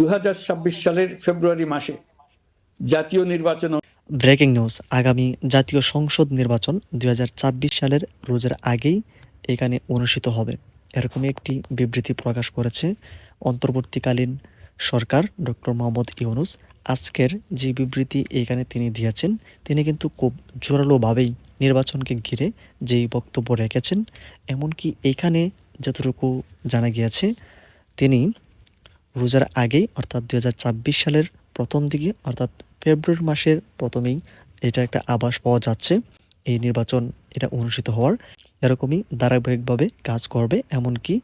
দু হাজার ছাব্বিশ সালের ফেব্রুয়ারি মাসে জাতীয় নির্বাচন ব্রেকিং নিউজ, আগামী জাতীয় সংসদ নির্বাচন দুই সালের রোজার আগেই এখানে অনুষ্ঠিত হবে। এরকমই একটি বিবৃতি প্রকাশ করেছে অন্তর্বর্তীকালীন সরকার ডক্টর মোহাম্মদ ইউনুস। আজকের যে বিবৃতি এখানে তিনি দিয়েছেন, তিনি কিন্তু খুব জোরালোভাবেই নির্বাচনকে ঘিরে যেই বক্তব্য রেখেছেন, এমনকি এখানে যতটুকু জানা গিয়েছে, তিনি রোজার আগেই, অর্থাৎ দু হাজার ছাব্বিশ সালের প্রথম দিকে, অর্থাৎ ফেব্রুয়ারি মাসের প্রথমেই এটা একটা আভাস পাওয়া যাচ্ছে। এই নির্বাচন এটা অনুষ্ঠিত হওয়ার এরকমই ধারাবাহিকভাবে কাজ করবে, এমনকি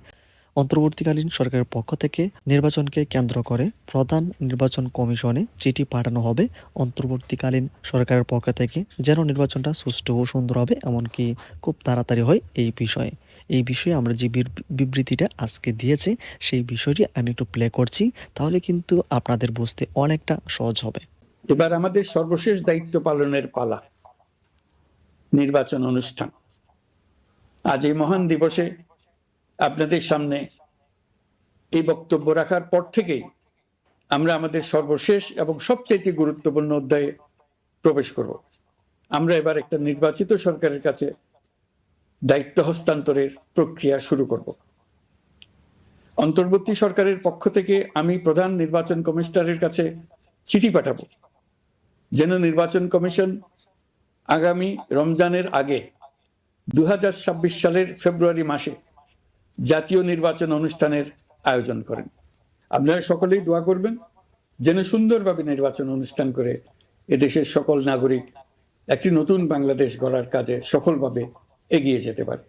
অন্তর্বর্তীকালীন সরকারের পক্ষ থেকে নির্বাচনকে কেন্দ্র করে প্রধান নির্বাচন কমিশনে চিঠি পাঠানো হবে। অন্তর্বর্তীকালীন সরকারের পক্ষ থেকে যেন নির্বাচনটা সুষ্ঠু ও সুন্দর হবে, এমনকি খুব তাড়াতাড়ি হয় এই বিষয়ে। এই বিষয়ে আমরা যে বিবৃতিটা আজকে দিয়েছে, সেই বিষয়টি আমি একটু প্লে করছি, তাহলে কিন্তু আপনাদের বুঝতে অনেকটা সহজ হবে। এবার আমাদের সর্বশেষ দায়িত্ব পালনের পালা, নির্বাচন অনুষ্ঠান। আজ এই মহান দিবসে আপনাদের সামনে এই বক্তব্য রাখার পর থেকেই আমরা আমাদের সর্বশেষ এবং সবচেয়ে গুরুত্বপূর্ণ অধ্যায়ে প্রবেশ করব। আমরা এবার একটা নির্বাচিত সরকারের কাছে দায়িত্ব হস্তান্তরের প্রক্রিয়া শুরু করব। অন্তর্বর্তী সরকারের পক্ষ থেকে আমি প্রধান নির্বাচন কমিশনারের কাছে চিঠি পাঠাবো। যেন নির্বাচন কমিশন আগামী রমজানের আগে দু সালের ফেব্রুয়ারি মাসে জাতীয় নির্বাচন অনুষ্ঠানের আয়োজন করেন। আপনারা সকলেই দোয়া করবেন যেন সুন্দরভাবে নির্বাচন অনুষ্ঠান করে এদেশের সকল নাগরিক একটি নতুন বাংলাদেশ গড়ার কাজে সফলভাবে এগিয়ে যেতে পারে।